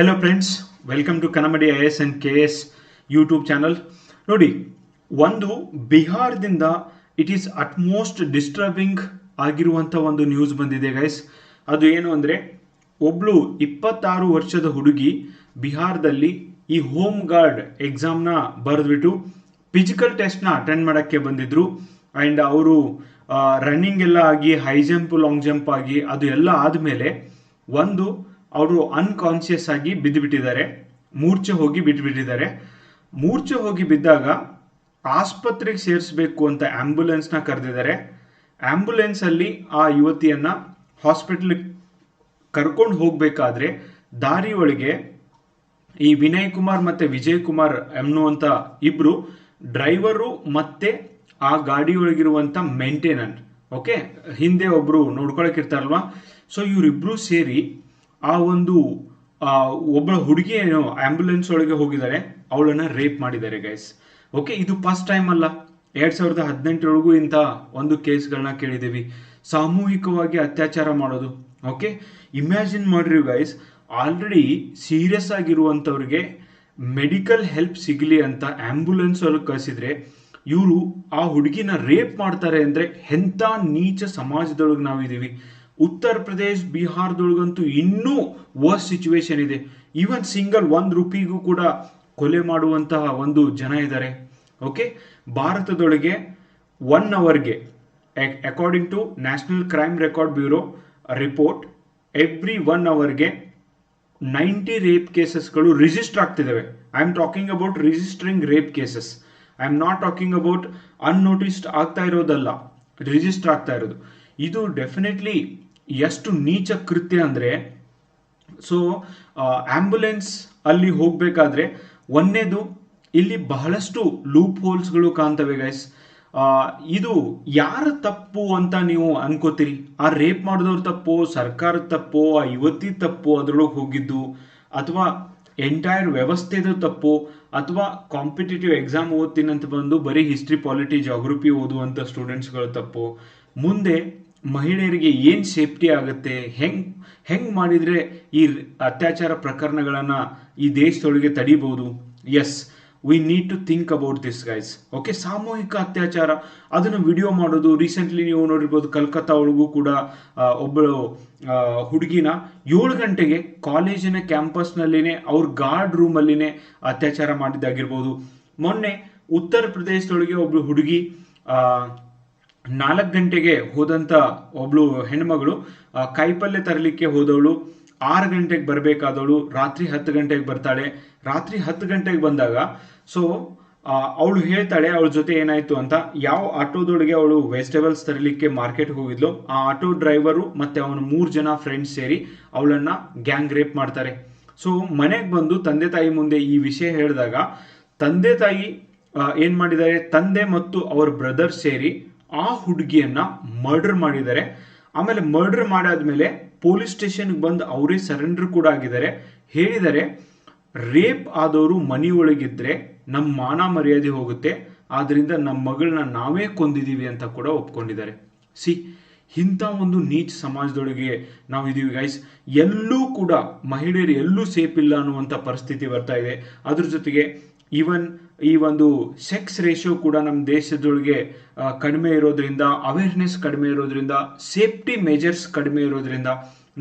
Hello friends welcome to ಕನ್ನಮಡಿ I S and K S YouTube channel ನೋಡಿ, ಒಂದು ಬಿಹಾರದಿಂದ it is utmost disturbing ಆಗಿರುವಂಥ ಒಂದು ನ್ಯೂಸ್ ಬಂದಿದೆ ಗೈಸ್ ಅದು ಏನು ಅಂದರೆ, ಒಬ್ಳು ಇಪ್ಪತ್ತಾರು ವರ್ಷದ ಹುಡುಗಿ ಬಿಹಾರದಲ್ಲಿ ಈ ಹೋಮ್ ಗಾರ್ಡ್ ಎಕ್ಸಾಮ್ನ ಬರೆದ್ಬಿಟ್ಟು ಫಿಸಿಕಲ್ ಟೆಸ್ಟ್ನ ಅಟೆಂಡ್ ಮಾಡೋಕ್ಕೆ ಬಂದಿದ್ರು. ಆ್ಯಂಡ್ ಅವರು ರನ್ನಿಂಗ್ ಎಲ್ಲ ಆಗಿ ಹೈ ಜಂಪ್ ಲಾಂಗ್ ಜಂಪ್ ಆಗಿ, ಅದು ಎಲ್ಲ ಆದಮೇಲೆ ಒಂದು ಅವರು ಅನ್ಕಾನ್ಶಿಯಸ್ ಆಗಿ ಬಿದ್ದು ಬಿಟ್ಟಿದ್ದಾರೆ ಮೂರ್ಛೆ ಹೋಗಿ ಬಿಟ್ಬಿಟ್ಟಿದ್ದಾರೆ ಮೂರ್ಛೆ ಹೋಗಿ ಬಿದ್ದಾಗ ಆಸ್ಪತ್ರೆಗೆ ಸೇರಿಸಬೇಕು ಅಂತ ಆಂಬ್ಯುಲೆನ್ಸ್ನ ಕರೆದಿದ್ದಾರೆ. ಆಂಬ್ಯುಲೆನ್ಸ್ ಅಲ್ಲಿ ಆ ಯುವತಿಯನ್ನ ಹಾಸ್ಪಿಟಲ್ ಕರ್ಕೊಂಡು ಹೋಗಬೇಕಾದ್ರೆ ದಾರಿ ಒಳಗೆ ಈ ವಿನಯ್ ಕುಮಾರ್ ಮತ್ತೆ ವಿಜಯ್ ಕುಮಾರ್ ಎನ್ನುವಂಥ ಇಬ್ರು ಡ್ರೈವರು ಮತ್ತೆ ಆ ಗಾಡಿ ಒಳಗಿರುವಂತ ಮೇಂಟೆನೆಂಟ್ ಓಕೆ ಹಿಂದೆ ಒಬ್ರು ನೋಡ್ಕೊಳಕ್ ಇರ್ತಾರಲ್ವಾ? ಸೊ ಇವರಿಬ್ರು ಸೇರಿ ಆ ಒಂದು ಒಬ್ಬ ಹುಡುಗಿ ಏನು ಆಂಬ್ಯುಲೆನ್ಸ್ ಒಳಗೆ ಹೋಗಿದ್ದಾರೆ ಅವಳನ್ನ ರೇಪ್ ಮಾಡಿದ್ದಾರೆ ಗೈಸ್ ಓಕೆ ಇದು ಫಸ್ಟ್ ಟೈಮ್ ಅಲ್ಲ. ಎರಡ್ ಸಾವಿರದ ಹದಿನೆಂಟರೊಳಗೂ ಇಂಥ ಒಂದು ಕೇಸ್ಗಳನ್ನ ಕೇಳಿದ್ದೀವಿ. ಸಾಮೂಹಿಕವಾಗಿ ಅತ್ಯಾಚಾರ ಮಾಡೋದು. ಓಕೆ ಇಮ್ಯಾಜಿನ್ ಮಾಡ್ರಿ ಗೈಸ್ ಆಲ್ರೆಡಿ ಸೀರಿಯಸ್ ಆಗಿರುವಂಥವ್ರಿಗೆ ಮೆಡಿಕಲ್ ಹೆಲ್ಪ್ ಸಿಗಲಿ ಅಂತ ಆಂಬ್ಯುಲೆನ್ಸ್ ಅಲ್ಲಿ ಕಳಿಸಿದ್ರೆ, ಇವರು ಆ ಹುಡುಗಿನ ರೇಪ್ ಮಾಡ್ತಾರೆ ಅಂದ್ರೆ ಎಂಥ ನೀಚ ಸಮಾಜದೊಳಗೆ ನಾವಿದ್ದೀವಿ. ಉತ್ತರ ಪ್ರದೇಶ ಬಿಹಾರದೊಳಗಂತೂ ಇನ್ನೂ ವರ್ಸ್ ಸಿಚುವೇಶನ್ ಇದೆ. ಈವನ್ ಸಿಂಗಲ್ ಒಂದು ರುಪಿಗೂ ಕೂಡ ಕೊಲೆ ಮಾಡುವಂತಹ ಒಂದು ಜನ ಇದ್ದಾರೆ. ಓಕೆ ಭಾರತದೊಳಗೆ ಒನ್ ಅವರ್ಗೆ according to national crime record bureau report every one ಅವರ್ಗೆ ನೈಂಟಿ ರೇಪ್ ಕೇಸಸ್ಗಳು register ಆಗ್ತಿದ್ದಾವೆ I am talking about registering rape cases I am not talking about unnoticed ಆಗ್ತಾ ಇರೋದಲ್ಲ. ರಿಜಿಸ್ಟರ್ ಆಗ್ತಾ ಇರೋದು. ಇದು ಡೆಫಿನೆಟ್ಲಿ ಎಷ್ಟು ನೀಚ ಕೃತ್ಯ ಅಂದರೆ ಸೊ ಆ್ಯಂಬುಲೆನ್ಸ್ ಅಲ್ಲಿ ಹೋಗಬೇಕಾದ್ರೆ ಒಂದೇದು ಇಲ್ಲಿ ಬಹಳಷ್ಟು ಲೂಪ್ ಹೋಲ್ಸ್ಗಳು ಕಾಣ್ತವೆ ಗೈಸ್ ಇದು ಯಾರ ತಪ್ಪು ಅಂತ ನೀವು ಅನ್ಕೋತೀರಿ? ಆ ರೇಪ್ ಮಾಡಿದವ್ರ ತಪ್ಪು, ಸರ್ಕಾರದ ತಪ್ಪು, ಆ ಯುವತಿ ತಪ್ಪು ಅದರೊಳಗೆ ಹೋಗಿದ್ದು, ಅಥವಾ ಎಂಟೈರ್ ವ್ಯವಸ್ಥೆದು ತಪ್ಪು, ಅಥವಾ ಕಾಂಪಿಟೇಟಿವ್ ಎಕ್ಸಾಮ್ ಓದ್ತೀನಿ ಅಂತ ಬಂದು ಬರೀ ಹಿಸ್ಟ್ರಿ ಪಾಲಿಟಿ ಜಾಗ್ರಫಿ ಓದುವಂಥ ಸ್ಟೂಡೆಂಟ್ಸ್ಗಳ ತಪ್ಪು. ಮುಂದೆ ಮಹಿಳೆಯರಿಗೆ ಏನು ಸೇಫ್ಟಿ ಆಗುತ್ತೆ? ಹೆಂಗ್ ಹೆಂಗ್ ಮಾಡಿದ್ರೆ ಈ ಅತ್ಯಾಚಾರ ಪ್ರಕರಣಗಳನ್ನು ಈ ದೇಶದೊಳಗೆ ತಡಿಬೋದು yes we need to think about this guys okay ಸಾಮೂಹಿಕ ಅತ್ಯಾಚಾರ. ಅದನ್ನು ವಿಡಿಯೋ ಮಾಡೋದು ರೀಸೆಂಟ್ಲಿ ನೀವು ನೋಡಿರ್ಬೋದು, ಕಲ್ಕತ್ತಾ ಒಳಗೂ ಕೂಡ ಒಬ್ಬಳು ಹುಡುಗಿನ ಏಳು ಗಂಟೆಗೆ ಕಾಲೇಜಿನ ಕ್ಯಾಂಪಸ್ನಲ್ಲಿನೇ ಅವ್ರ ಗಾರ್ಡ್ ರೂಮಲ್ಲಿನೇ ಅತ್ಯಾಚಾರ ಮಾಡಿದ್ದಾಗಿರ್ಬೋದು. ಮೊನ್ನೆ ಉತ್ತರ ಪ್ರದೇಶದೊಳಗೆ ಒಬ್ಬಳು ಹುಡುಗಿ ನಾಲ್ಕು ಗಂಟೆಗೆ ಹೋದಂತ ಒಬ್ಳು ಹೆಣ್ಮಗಳು ಕಾಯಿಪಲ್ಯ ತರಲಿಕ್ಕೆ ಹೋದವಳು, ಆರು ಗಂಟೆಗೆ ಬರಬೇಕಾದವಳು, ರಾತ್ರಿ ಹತ್ತು ಗಂಟೆಗೆ ಬರ್ತಾಳೆ. ರಾತ್ರಿ ಹತ್ತು ಗಂಟೆಗೆ ಬಂದಾಗ ಸೊ ಅವಳು ಹೇಳ್ತಾಳೆ, ಅವಳ ಜೊತೆ ಏನಾಯ್ತು ಅಂತ. ಯಾವ ಆಟೋದೊಳಗೆ ಅವಳು ವೆಜಿಟೇಬಲ್ಸ್ ತರಲಿಕ್ಕೆ ಮಾರ್ಕೆಟ್ ಹೋಗಿದ್ಲು, ಆ ಆಟೋ ಡ್ರೈವರು ಮತ್ತೆ ಅವನ ಮೂರು ಜನ ಫ್ರೆಂಡ್ಸ್ ಸೇರಿ ಅವಳನ್ನ ಗ್ಯಾಂಗ್ ರೇಪ್ ಮಾಡ್ತಾರೆ. ಸೊ ಮನೆಗೆ ಬಂದು ತಂದೆ ತಾಯಿ ಮುಂದೆ ಈ ವಿಷಯ ಹೇಳಿದಾಗ, ತಂದೆ ತಾಯಿ ಏನ್ ಮಾಡಿದ್ದಾರೆ, ತಂದೆ ಮತ್ತು ಅವರ ಬ್ರದರ್ ಸೇರಿ ಆ ಹುಡುಗಿಯನ್ನ ಮರ್ಡರ್ ಮಾಡಿದ್ದಾರೆ. ಆಮೇಲೆ ಮರ್ಡರ್ ಮಾಡಾದ್ಮೇಲೆ ಪೊಲೀಸ್ ಸ್ಟೇಷನ್ಗೆ ಬಂದು ಅವರೇ ಸರೆಂಡರ್ ಕೂಡ ಆಗಿದ್ದಾರೆ. ಹೇಳಿದರೆ ರೇಪ್ ಆದವರು ಮನೆಯೊಳಗಿದ್ರೆ ನಮ್ಮ ಮಾನ ಮರ್ಯಾದೆ ಹೋಗುತ್ತೆ. ಆದ್ರಿಂದ ನಮ್ಮ ಮಗಳನ್ನ ನಾವೇ ಕೊಂದಿದ್ದೀವಿ ಅಂತ ಕೂಡ ಒಪ್ಕೊಂಡಿದ್ದಾರೆ. ಸಿ, ಇಂಥ ಒಂದು ನೀಚ್ ಸಮಾಜದೊಳಗೆ ನಾವು ಇದೀವಿ ಗೈಸ್ ಎಲ್ಲೂ ಕೂಡ ಮಹಿಳೆಯರು ಎಲ್ಲೂ ಸೇಫ್ ಇಲ್ಲ ಅನ್ನುವಂಥ ಪರಿಸ್ಥಿತಿ ಬರ್ತಾ ಇದೆ. ಅದ್ರ ಜೊತೆಗೆ ಈವನ್ ಈ ಒಂದು ಸೆಕ್ಸ್ ರೇಷಿಯೋ ಕೂಡ ನಮ್ಮ ದೇಶದೊಳಗೆ ಕಡಿಮೆ ಇರೋದ್ರಿಂದ ಅವೇರ್ನೆಸ್ ಕಡಿಮೆ ಇರೋದ್ರಿಂದ ಸೇಫ್ಟಿ ಮೆಜರ್ಸ್ ಕಡಿಮೆ ಇರೋದ್ರಿಂದ,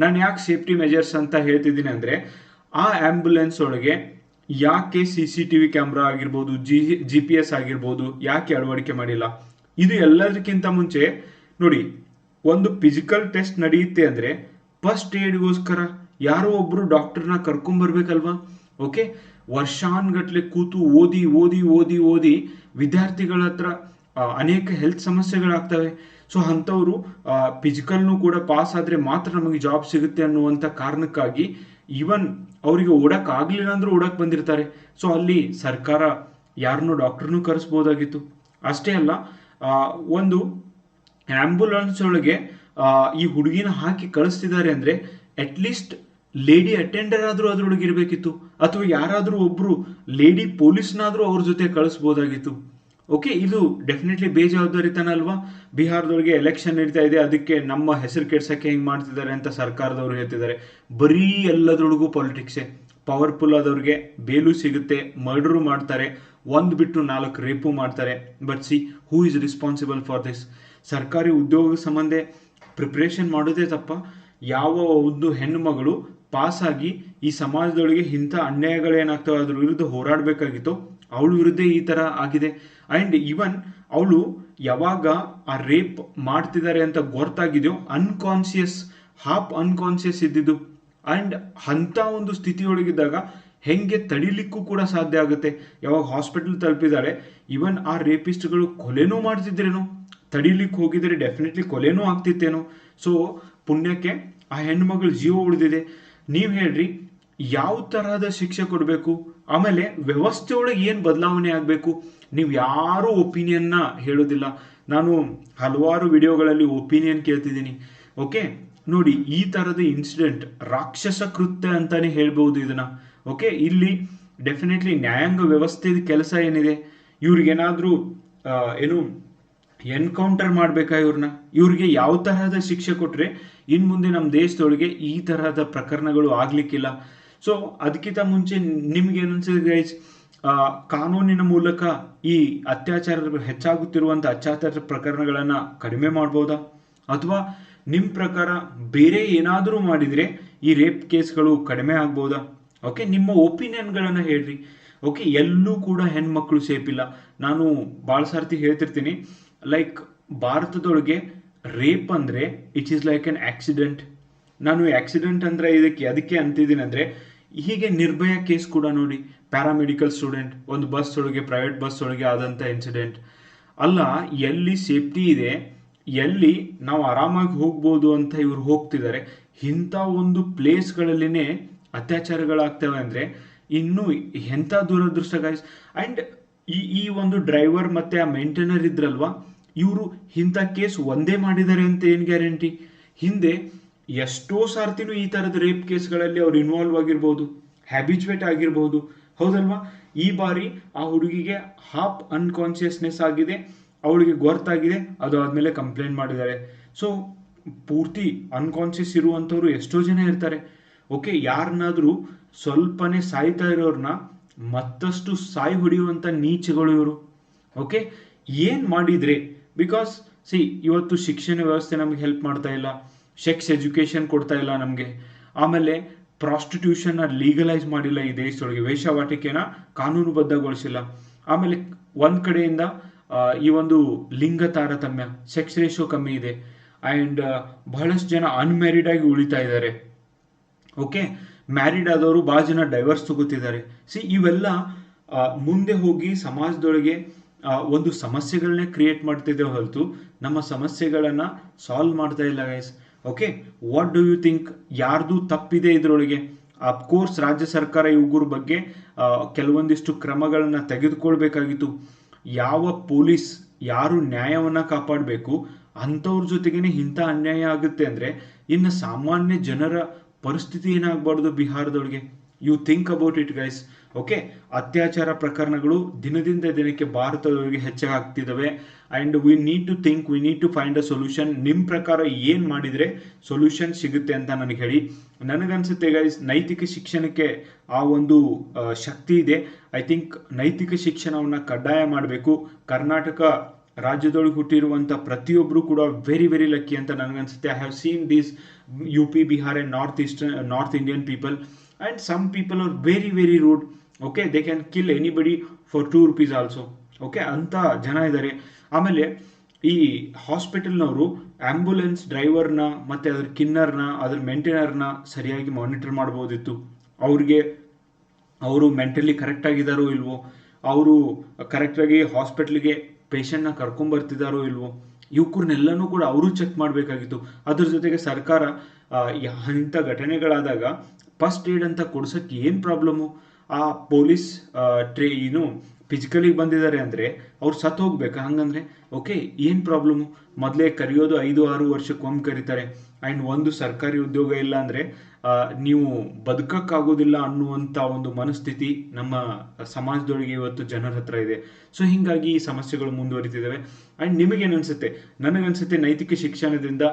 ನಾನು ಯಾಕೆ ಸೇಫ್ಟಿ ಮೆಜರ್ಸ್ ಅಂತ ಹೇಳ್ತಿದ್ದೀನಿ ಅಂದರೆ, ಆ ಆ್ಯಂಬುಲೆನ್ಸ್ ಒಳಗೆ ಯಾಕೆ C C T V camera ಆಗಿರ್ಬೋದು ಜಿ ಜಿ ಪಿ ಎಸ್ ಆಗಿರ್ಬೋದು, ಯಾಕೆ ಅಳವಡಿಕೆ ಮಾಡಿಲ್ಲ? ಇದು ಎಲ್ಲದಕ್ಕಿಂತ ಮುಂಚೆ, ನೋಡಿ, ಒಂದು ಫಿಸಿಕಲ್ ಟೆಸ್ಟ್ ನಡೆಯುತ್ತೆ ಅಂದರೆ ಫಸ್ಟ್ ಏಡ್ಗೋಸ್ಕರ ಯಾರೋ ಒಬ್ಬರು ಡಾಕ್ಟರ್ನ ಕರ್ಕೊಂಬರ್ಬೇಕಲ್ವಾ? ಓಕೆ ವರ್ಷಾನ್ಗಟ್ಲೆ ಕೂತು ಓದಿ ಓದಿ ಓದಿ ಓದಿ ವಿದ್ಯಾರ್ಥಿಗಳ ಹತ್ರ ಅನೇಕ ಹೆಲ್ತ್ ಸಮಸ್ಯೆಗಳಾಗ್ತವೆ. ಸೊ ಅಂಥವ್ರು ಫಿಸಿಕಲ್ನು ಕೂಡ ಪಾಸ್ ಆದರೆ ಮಾತ್ರ ನಮಗೆ ಜಾಬ್ ಸಿಗುತ್ತೆ ಅನ್ನುವಂಥ ಕಾರಣಕ್ಕಾಗಿ ಈವನ್ ಅವರಿಗೆ ಓಡಕ್ಕೆ ಆಗಲಿಲ್ಲ ಅಂದ್ರೂ ಓಡಕ್ಕೆ ಬಂದಿರ್ತಾರೆ. ಸೊ ಅಲ್ಲಿ ಸರ್ಕಾರ ಯಾರನ್ನೂ ಡಾಕ್ಟ್ರನ್ನೂ ಕರೆಸ್ಬೋದಾಗಿತ್ತು. ಅಷ್ಟೇ ಅಲ್ಲ ಒಂದು ಆಂಬ್ಯುಲೆನ್ಸ್ ಒಳಗೆ ಈ ಹುಡುಗಿನ ಹಾಕಿ ಕಳಿಸ್ತಿದ್ದಾರೆ ಅಂದರೆ ಅಟ್ಲೀಸ್ಟ್ ಲೇಡಿ ಅಟೆಂಡರ್ ಆದರೂ ಅದರೊಳಗೆ ಇರಬೇಕಿತ್ತು. ಅಥವಾ ಯಾರಾದರೂ ಒಬ್ಬರು ಲೇಡಿ ಪೊಲೀಸ್ನಾದರೂ ಅವ್ರ ಜೊತೆ ಕಳಿಸ್ಬೋದಾಗಿತ್ತು. ಓಕೆ ಇದು ಡೆಫಿನೆಟ್ಲಿ ಬೇಜವಾಬ್ದಾರಿತನ ಅಲ್ವಾ? ಬಿಹಾರದೊಳಗೆ ಎಲೆಕ್ಷನ್ ನಡೀತಾ ಇದೆ, ಅದಕ್ಕೆ ನಮ್ಮ ಹೆಸರು ಕೆಡ್ಸೋಕ್ಕೆ ಹೆಂಗೆ ಮಾಡ್ತಿದ್ದಾರೆ ಅಂತ ಸರ್ಕಾರದವರು ಹೇಳ್ತಿದ್ದಾರೆ. ಬರೀ ಎಲ್ಲದ್ರೊಳಗೂ ಪಾಲಿಟಿಕ್ಸೇ ಪವರ್ಫುಲ್ ಆದವ್ರಿಗೆ ಬೇಲು ಸಿಗುತ್ತೆ ಮರ್ಡ್ರು ಮಾಡ್ತಾರೆ, ಒಂದು ಬಿಟ್ಟು ನಾಲ್ಕು ರೇಪು ಮಾಡ್ತಾರೆ. But see who is responsible for this ಸರ್ಕಾರಿ ಉದ್ಯೋಗ ಸಂಬಂಧ ಪ್ರಿಪ್ರೇಷನ್ ಮಾಡೋದೇ ತಪ್ಪ. ಯಾವ ಒಂದು ಹೆಣ್ಣು ಮಗಳು ಪಾಸ್ ಆಗಿ ಈ ಸಮಾಜದೊಳಗೆ ಇಂಥ ಅನ್ಯಾಯಗಳೇನಾಗ್ತವೆ ಅದ್ರ ವಿರುದ್ಧ ಹೋರಾಡಬೇಕಾಗಿತ್ತು. ಅವಳ ವಿರುದ್ಧ ಈ ಥರ ಆಗಿದೆ. ಆ್ಯಂಡ್ ಈವನ್ ಅವಳು ಯಾವಾಗ ಆ ರೇಪ್ ಮಾಡ್ತಿದ್ದಾರೆ ಅಂತ ಗೊತ್ತಾಗಿದೆಯೋ ಅನ್ಕಾನ್ಸಿಯಸ್ ಹಾಫ್ ಅನ್ಕಾನ್ಸಿಯಸ್ ಇದ್ದಿದ್ದು. ಆ್ಯಂಡ್ ಅಂಥ ಒಂದು ಸ್ಥಿತಿಯೊಳಗಿದ್ದಾಗ ಹೆಂಗೆ ತಡಿಲಿಕ್ಕೂ ಕೂಡ ಸಾಧ್ಯ ಆಗುತ್ತೆ. ಯಾವಾಗ ಹಾಸ್ಪಿಟಲ್ ತಲುಪಿದ್ದಾರೆ ಇವನ್ ಆ ರೇಪಿಸ್ಟ್ಗಳು ಕೊಲೆನೂ ಮಾಡ್ತಿದ್ರೇನೋ, ತಡಿಲಿಕ್ಕೆ ಹೋಗಿದ್ರೆ ಡೆಫಿನೆಟ್ಲಿ ಕೊಲೆನೂ ಆಗ್ತಿತ್ತೇನೋ. ಸೊ ಪುಣ್ಯಕ್ಕೆ ಆ ಹೆಣ್ಮಗಳ ಜೀವ ಉಳಿದಿದೆ. ನೀವು ಹೇಳ್ರಿ, ಯಾವ ತರಹದ ಶಿಕ್ಷೆ ಕೊಡಬೇಕು? ಆಮೇಲೆ ವ್ಯವಸ್ಥೆ ಒಳಗೆ ಏನು ಬದಲಾವಣೆ ಆಗಬೇಕು? ನೀವು ಯಾರೂ ಒಪಿನಿಯನ್ನ ಹೇಳೋದಿಲ್ಲ. ನಾನು ಹಲವಾರು ವಿಡಿಯೋಗಳಲ್ಲಿ ಒಪಿನಿಯನ್ ಕೇಳ್ತಿದ್ದೀನಿ. ಓಕೆ ನೋಡಿ, ಈ ತರದ ಇನ್ಸಿಡೆಂಟ್ ರಾಕ್ಷಸ ಕೃತ್ಯ ಅಂತಾನೆ ಹೇಳ್ಬಹುದು ಇದನ್ನ. ಓಕೆ ಇಲ್ಲಿ ಡೆಫಿನೆಟ್ಲಿ ನ್ಯಾಯಾಂಗ ವ್ಯವಸ್ಥೆ ಕೆಲಸ ಏನಿದೆ? ಇವ್ರಿಗೇನಾದ್ರೂ ಏನು ಎನ್ಕೌಂಟರ್ ಮಾಡಬೇಕಾ ಇವ್ರನ್ನ? ಇವ್ರಿಗೆ ಯಾವ ತರಹದ ಶಿಕ್ಷೆ ಕೊಟ್ಟರೆ ಇನ್ ಮುಂದೆ ನಮ್ಮ ದೇಶದೊಳಗೆ ಈ ತರಹದ ಪ್ರಕರಣಗಳು ಆಗ್ಲಿಕ್ಕಿಲ್ಲ. ಸೊ ಅದಕ್ಕಿಂತ ಮುಂಚೆ ನಿಮ್ಗೆ ಏನನ್ಸಿದೆ ಗೈಸ್ ಕಾನೂನಿನ ಮೂಲಕ ಈ ಅತ್ಯಾಚಾರ ಹೆಚ್ಚಾಗುತ್ತಿರುವಂತ ಅತ್ಯಾಚಾರ ಪ್ರಕರಣಗಳನ್ನ ಕಡಿಮೆ ಮಾಡ್ಬೋದಾ? ಅಥವಾ ನಿಮ್ ಪ್ರಕಾರ ಬೇರೆ ಏನಾದರೂ ಮಾಡಿದ್ರೆ ಈ ರೇಪ್ ಕೇಸ್ಗಳು ಕಡಿಮೆ ಆಗ್ಬೋದಾ? ಓಕೆ ನಿಮ್ಮ ಒಪಿನಿಯನ್ಗಳನ್ನ ಹೇಳ್ರಿ. ಓಕೆ ಎಲ್ಲೂ ಕೂಡ ಹೆಣ್ಮಕ್ಳು ಸೇಫ್ ಇಲ್ಲ ನಾನು ಭಾಳ ಸರ್ತಿ ಹೇಳ್ತಿರ್ತೀನಿ. ಲೈಕ್ ಭಾರತದೊಳಗೆ ರೇಪ್ ಅಂದ್ರೆ it is like an accident ನಾನು ಆಕ್ಸಿಡೆಂಟ್ ಅಂದ್ರೆ ಇದಕ್ಕೆ, ಅದಕ್ಕೆ ಅಂತಿದ್ದೀನಿ ಅಂದ್ರೆ, ಹೀಗೆ ನಿರ್ಭಯ ಕೇಸ್ ಕೂಡ ನೋಡಿ. ಪ್ಯಾರಾಮೆಡಿಕಲ್ ಸ್ಟೂಡೆಂಟ್ ಒಂದು ಬಸ್ ಒಳಗೆ ಪ್ರೈವೇಟ್ ಬಸ್ ಒಳಗೆ ಆದಂತ ಇನ್ಸಿಡೆಂಟ್ ಅಲ್ಲ, ಎಲ್ಲಿ ಸೇಫ್ಟಿ ಇದೆ, ಎಲ್ಲಿ ನಾವು ಆರಾಮಾಗಿ ಹೋಗ್ಬೋದು ಅಂತ ಇವ್ರು ಹೋಗ್ತಿದ್ದಾರೆ. ಇಂಥ ಒಂದು ಪ್ಲೇಸ್ಗಳಲ್ಲಿನೇ ಅತ್ಯಾಚಾರಗಳಾಗ್ತವೆ ಅಂದ್ರೆ, ಇನ್ನು ಎಂಥ ದುರದೃಷ್ಟ ಗಾಯ್ಸ್ ಅಂಡ್ ಈ ಈ ಒಂದು ಡ್ರೈವರ್ ಮತ್ತೆ ಆ ಮೇಂಟೈನರ್ ಇದ್ರಲ್ವಾ? ಇವರು ಇಂಥ ಕೇಸ್ ಒಂದೇ ಮಾಡಿದ್ದಾರೆ ಅಂತ ಏನು ಗ್ಯಾರಂಟಿ? ಹಿಂದೆ ಎಷ್ಟೋ ಸಾರ್ತಿನೂ ಈ ಥರದ ರೇಪ್ ಕೇಸ್ಗಳಲ್ಲಿ ಅವ್ರು ಇನ್ವಾಲ್ವ್ ಆಗಿರ್ಬೋದು ಹ್ಯಾಬಿಚುವೇಟ್ ಆಗಿರ್ಬೋದು. ಹೌದಲ್ವಾ? ಈ ಬಾರಿ ಆ ಹುಡುಗಿಗೆ ಹಾಫ್ ಅನ್ಕಾನ್ಸಿಯಸ್ನೆಸ್ ಆಗಿದೆ, ಅವಳಿಗೆ ಗೊತ್ತಾಗಿದೆ, ಅದು ಆದಮೇಲೆ ಕಂಪ್ಲೇಂಟ್ ಮಾಡಿದ್ದಾರೆ. ಸೊ ಪೂರ್ತಿ ಅನ್ಕಾನ್ಸಿಯಸ್ ಇರುವಂಥವ್ರು ಎಷ್ಟೋ ಜನ ಇರ್ತಾರೆ. ಓಕೆ ಯಾರನ್ನಾದರೂ ಸ್ವಲ್ಪನೇ ಸಾಯ್ತಾ ಇರೋರನ್ನ ಮತ್ತಷ್ಟು ಸಾಯಿ ಹೊಡೆಯುವಂಥ ನೀಚಗಳು ಇವರು. ಓಕೆ ಏನು ಮಾಡಿದ್ರೆ ಬಿಕಾಸ್ ಸಿ ಇವತ್ತು ಶಿಕ್ಷಣ ವ್ಯವಸ್ಥೆ ನಮ್ಗೆ ಹೆಲ್ಪ್ ಮಾಡ್ತಾ ಇಲ್ಲ. ಸೆಕ್ಸ್ ಎಜುಕೇಶನ್ ಕೊಡ್ತಾ ಇಲ್ಲ ನಮಗೆ. ಆಮೇಲೆ ಪ್ರಾಸ್ಟಿಟ್ಯೂಷನ್ನ ಲೀಗಲೈಸ್ ಮಾಡಿಲ್ಲ ಈ ದೇಶದೊಳಗೆ. ವೇಷವಾಟಿಕೆನ ಕಾನೂನುಬದ್ಧಗೊಳಿಸಿಲ್ಲ. ಆಮೇಲೆ ಒಂದ್ ಕಡೆಯಿಂದ ಈ ಒಂದು ಲಿಂಗ ತಾರತಮ್ಯ ಸೆಕ್ಸ್ ರೇಷೋ ಕಮ್ಮಿ ಇದೆ. ಅಂಡ್ ಬಹಳಷ್ಟು ಜನ ಅನ್ಮ್ಯಾರಿಡ್ ಆಗಿ ಉಳಿತಾ ಇದ್ದಾರೆ. ಓಕೆ ಮ್ಯಾರಿಡ್ ಆದವರು ಭಾಳ ಜನ ಡೈವರ್ಸ್ ತಗೋತಿದ್ದಾರೆ. ಸಿ ಇವೆಲ್ಲ ಮುಂದೆ ಹೋಗಿ ಸಮಾಜದೊಳಗೆ ಒಂದು ಸಮಸ್ಯೆಗಳನ್ನೇ ಕ್ರಿಯೇಟ್ ಮಾಡ್ತಿದೆ ಹೊರತು ನಮ್ಮ ಸಮಸ್ಯೆಗಳನ್ನ ಸಾಲ್ವ್ ಮಾಡ್ತಾ ಇಲ್ಲ guys okay what do you think ಯಾರ್ದು ತಪ್ಪಿದೆ ಇದರೊಳಗೆ? ಕೋರ್ಸ್ ರಾಜ್ಯ ಸರ್ಕಾರ ಇವುಗಳ ಬಗ್ಗೆ ಕೆಲವೊಂದಿಷ್ಟು ಕ್ರಮಗಳನ್ನ ತೆಗೆದುಕೊಳ್ಬೇಕಾಗಿತ್ತು. ಯಾವ ಪೊಲೀಸ್ ಯಾರು ನ್ಯಾಯವನ್ನ ಕಾಪಾಡಬೇಕು, ಅಂಥವ್ರ ಜೊತೆಗೇನೆ ಇಂಥ ಅನ್ಯಾಯ ಆಗುತ್ತೆ ಅಂದರೆ ಇನ್ನು ಸಾಮಾನ್ಯ ಜನರ ಪರಿಸ್ಥಿತಿ ಏನಾಗಬಾರ್ದು ಬಿಹಾರದೊಳಗೆ? You think about it guys okay, ಅತ್ಯಾಚಾರ ಪ್ರಕರಣಗಳು ದಿನದಿಂದ ದಿನಕ್ಕೆ ಭಾರತದವರಿಗೆ ಹೆಚ್ಚಾಗ್ತಿದ್ದಾವೆ and we need to think we need to find a solution ನಿಮ್ಮ ಪ್ರಕಾರ ಏನು ಮಾಡಿದ್ರೆ ಸೊಲ್ಯೂಷನ್ ಸಿಗುತ್ತೆ ಅಂತ ನನಗೆ ಹೇಳಿ. ನನಗನ್ಸುತ್ತೆ ಗೈಸ್ ನೈತಿಕ ಶಿಕ್ಷಣಕ್ಕೆ ಆ ಒಂದು ಶಕ್ತಿ ಇದೆ. ಐ ಥಿಂಕ್ ನೈತಿಕ ಶಿಕ್ಷಣವನ್ನ ಕಡ್ಡಾಯ ಮಾಡಬೇಕು. ಕರ್ನಾಟಕ ರಾಜ್ಯದೊಳಗೆ ಹುಟ್ಟಿರುವಂತ ಪ್ರತಿಯೊಬ್ಬರು ಕೂಡ ವೆರಿ ವೆರಿ ಲಕ್ಕಿ ಅಂತ ನನಗನ್ಸುತ್ತೆ. I have seen these U P Bihar and north eastern north Indian people and some people are very very rude okay they can kill anybody for two rupees also okay ಅಂತ ಜನ ಇದ್ದಾರೆ ಆಮೇಲೆ ಈ ಹಾಸ್ಪಿಟಲ್ನವರು ambulance ಡ್ರೈವರ್ನ ಮತ್ತೆ ಅದ್ರ ಕಿನ್ನರ್ನ ಅದ್ರ ಮೇಂಟೈನರ್ನ ಸರಿಯಾಗಿ monitor ಮಾಡ್ಬೋದಿತ್ತು. ಅವ್ರಿಗೆ ಅವರು ಮೆಂಟಲಿ ಕರೆಕ್ಟ್ ಆಗಿದಾರೋ ಇಲ್ವೋ, ಅವರು ಕರೆಕ್ಟಾಗಿ ಹಾಸ್ಪಿಟ್ಲಿಗೆ ಪೇಷಂಟ್ನ ಕರ್ಕೊಂಬರ್ತಿದಾರೋ ಇಲ್ವೋ ಇವಕ್ಕೂರ್ನೆಲ್ಲನೂ ಕೂಡ ಅವರು ಚೆಕ್ ಮಾಡಬೇಕಾಗಿತ್ತು. ಅದ್ರ ಜೊತೆಗೆ ಸರ್ಕಾರ ಇಂಥ ಘಟನೆಗಳಾದಾಗ ಫಸ್ಟ್ ಏಡ್ ಅಂತ ಕೊಡ್ಸೋಕ್ಕೆ ಏನು ಪ್ರಾಬ್ಲಮ್ಮು ಆ ಪೊಲೀಸ್ ಟ್ರೇ ಏನು ಫಿಸಿಕಲಿ ಬಂದಿದ್ದಾರೆ ಅಂದರೆ ಅವ್ರು ಸತ್ತು ಹೋಗ್ಬೇಕಾ? ಹಂಗಂದ್ರೆ ಓಕೆ ಏನು ಪ್ರಾಬ್ಲಮ್ ಮೊದಲೇ ಕರೆಯೋದು ಐದು, ಆರು ವರ್ಷಕ್ಕೊಮ್ಮೆ ಕರೀತಾರೆ. ಆ್ಯಂಡ್ ಒಂದು ಸರ್ಕಾರಿ ಉದ್ಯೋಗ ಇಲ್ಲ ಅಂದರೆ ನೀವು ಬದುಕಕ್ಕಾಗೋದಿಲ್ಲ ಅನ್ನುವಂಥ ಒಂದು ಮನಸ್ಥಿತಿ ನಮ್ಮ ಸಮಾಜದೊಳಗೆ ಇವತ್ತು ಜನರ ಹತ್ರ ಇದೆ. ಸೊ ಹೀಗಾಗಿ ಈ ಸಮಸ್ಯೆಗಳು ಮುಂದುವರಿತಿದ್ದಾವೆ. ಆ್ಯಂಡ್ ನಿಮಗೇನು ಅನ್ಸುತ್ತೆ ನನಗನ್ಸುತ್ತೆ ನೈತಿಕ ಶಿಕ್ಷಣದಿಂದ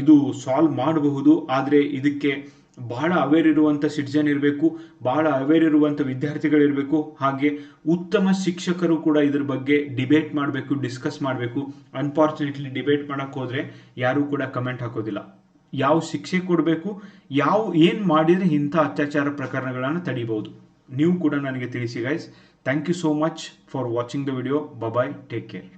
ಇದು ಸಾಲ್ವ್ ಮಾಡಬಹುದು. ಆದರೆ ಇದಕ್ಕೆ ಬಹಳ ಅವೇರ್ ಇರುವಂಥ ಸಿಟಿಜನ್ ಇರಬೇಕು, ಬಹಳ ಅವೇರ್ ಇರುವಂಥ ವಿದ್ಯಾರ್ಥಿಗಳಿರಬೇಕು ಹಾಗೆ ಉತ್ತಮ ಶಿಕ್ಷಕರು ಕೂಡ ಇದ್ರ ಬಗ್ಗೆ ಡಿಬೇಟ್ ಮಾಡಬೇಕು ಡಿಸ್ಕಸ್ ಮಾಡಬೇಕು. ಅನ್ಫಾರ್ಚುನೇಟ್ಲಿ ಡಿಬೇಟ್ ಮಾಡೋಕ್ಕೆ ಹೋದ್ರೆ ಯಾರೂ ಕೂಡ ಕಮೆಂಟ್ ಹಾಕೋದಿಲ್ಲ. ಯಾವ ಶಿಕ್ಷೆ ಕೊಡಬೇಕು, ಯಾವ ಏನು ಮಾಡಿದರೆ ಇಂಥ ಅತ್ಯಾಚಾರ ಪ್ರಕರಣಗಳನ್ನು ತಡಿಬೋದು ನೀವು ಕೂಡ ನನಗೆ ತಿಳಿಸಿ guys thank you so much for watching the video bye bye take care